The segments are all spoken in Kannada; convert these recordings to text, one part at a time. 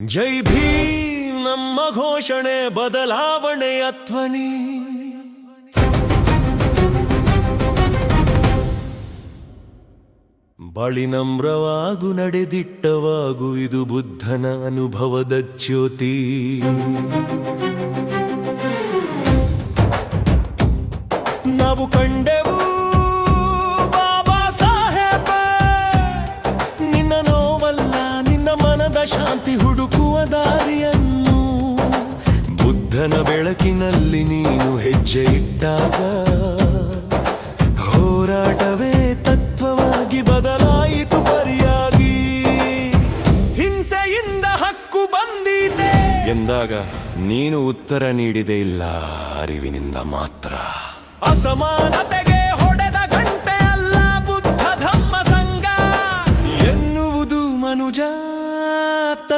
ಜೈ ಭೀಮ್, ನಮ್ಮ ಘೋಷಣೆ, ಬದಲಾವಣೆ ಅತ್ವನಿ ಬಳಿ ನಮ್ರವಾಗು ನಡೆದಿಟ್ಟವಾಗು ಇದು ಬುದ್ಧನ ಅನುಭವದ ಜ್ಯೋತಿ. ನಾವು ಕಂಡೆವು ಬಾಬಾ ನಿನ್ನ ನೋವಲ್ಲ, ನಿನ್ನ ಮನದ ಶಾಂತಿ ಬೆಳಕಿನಲ್ಲಿ ನೀನು ಹೆಜ್ಜೆ ಇಟ್ಟಾಗ ಹೋರಾಟವೇ ತತ್ವವಾಗಿ ಬದಲಾಯಿತು ಪರಿಯಾಗಿ. ಹಿಂಸೆಯಿಂದ ಹಕ್ಕು ಬಂದಿದೆ. ಎಂದಾಗ ನೀನು ಉತ್ತರ ನೀಡಿದೆ ಇಲ್ಲ, ಅರಿವಿನಿಂದ ಮಾತ್ರ. ಅಸಮಾನತೆಗೆ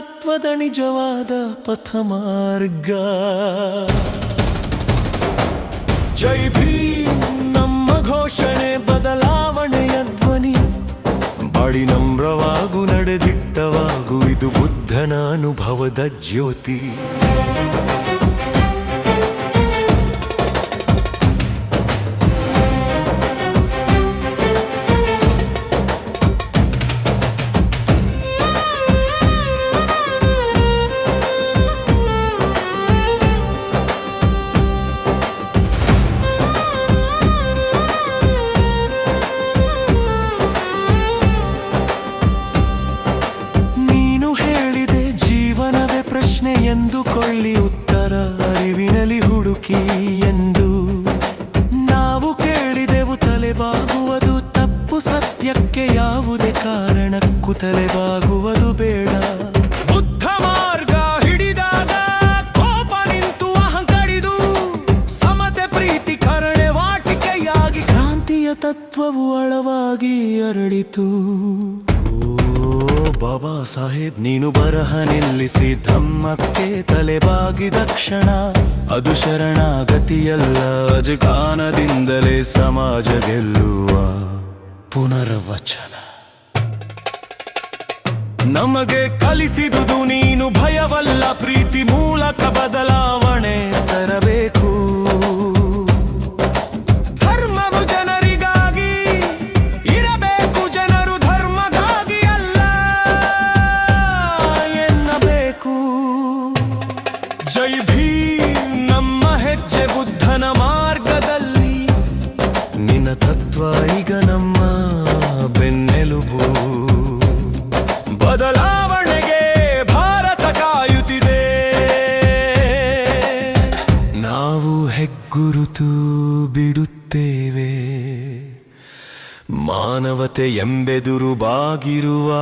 ತತ್ವದ ನಿಜವಾದ ಪಥ ಮಾರ್ಗ ಜೈ ಭೀಮ್, ನಮ್ಮ ಘೋಷಣೆ, ಬದಲಾವಣೆಯ ಧ್ವನಿ. ಬಾಡಿ ನಮ್ರವಾಗು, ನಡೆದಿಟ್ಟವಾಗು, ಇದು ಬುದ್ಧನ ಅನುಭವದ ಜ್ಯೋತಿ. ಎಂದುಕೊಳ್ಳಿ ಉತ್ತರ ಅರಿವಿನಲ್ಲಿ ಹುಡುಕಿ ಎಂದು. ನಾವು ಕೇಳಿದೆವು ತಲೆಬಾಗುವುದು ತಪ್ಪು ಸತ್ಯಕ್ಕೆ ಯಾವುದೇ ಕಾರಣಕ್ಕೂ ತಲೆಬಾಗುವುದು ಬೇಡ. ಬುದ್ಧ ಮಾರ್ಗ ಹಿಡಿದಾಗ ಕೋಪ ನಿಂತು ಅಹಂಕಡಿದು ಸಮತೆ ಪ್ರೀತಿ ಕರುಣೆ ವಾಟಿಕೆಯಾಗಿ ಕ್ರಾಂತಿಯ ತತ್ವವು ಆಳವಾಗಿ ಅರಳಿತು. ಬಾಬಾ ಸಾಹೇಬ್, ನೀನು ಬರಹ ನಿಲ್ಲಿಸಿ ಧಮ್ಮಕ್ಕೆ ತಲೆಬಾಗಿದ ಕ್ಷಣ ಅದು ಶರಣಾಗತಿಯಲ್ಲ, ಅಜಗಾನದಿಂದಲೇ ಸಮಾಜ ಗೆಲ್ಲುವ ಪುನರ್ವಚನ. ನಮಗೆ ಕಲಿಸಿದುದು ನೀನು ಭಯವಲ್ಲ, ಪ್ರೀತಿ ಮೂಲಕ ಬದಲಾವಣೆ ತರಬೇಕು. ನಮ್ಮ ಹೆಜ್ಜೆ ಬುದ್ಧನ ಮಾರ್ಗದಲ್ಲಿ ನಿನ್ನ ತತ್ವ ಈಗ ನಮ್ಮ ಬೆನ್ನೆಲುಬು. ಬದಲಾವಣೆಗೆ ಭಾರತ ಕಾಯುತ್ತಿದೆ. ನಾವು ಹೆಗ್ಗುರುತು ಬಿಡುತ್ತೇವೆ. ಮಾನವತೆ ಎಂಬೆದುರು ಬಾಗಿರುವ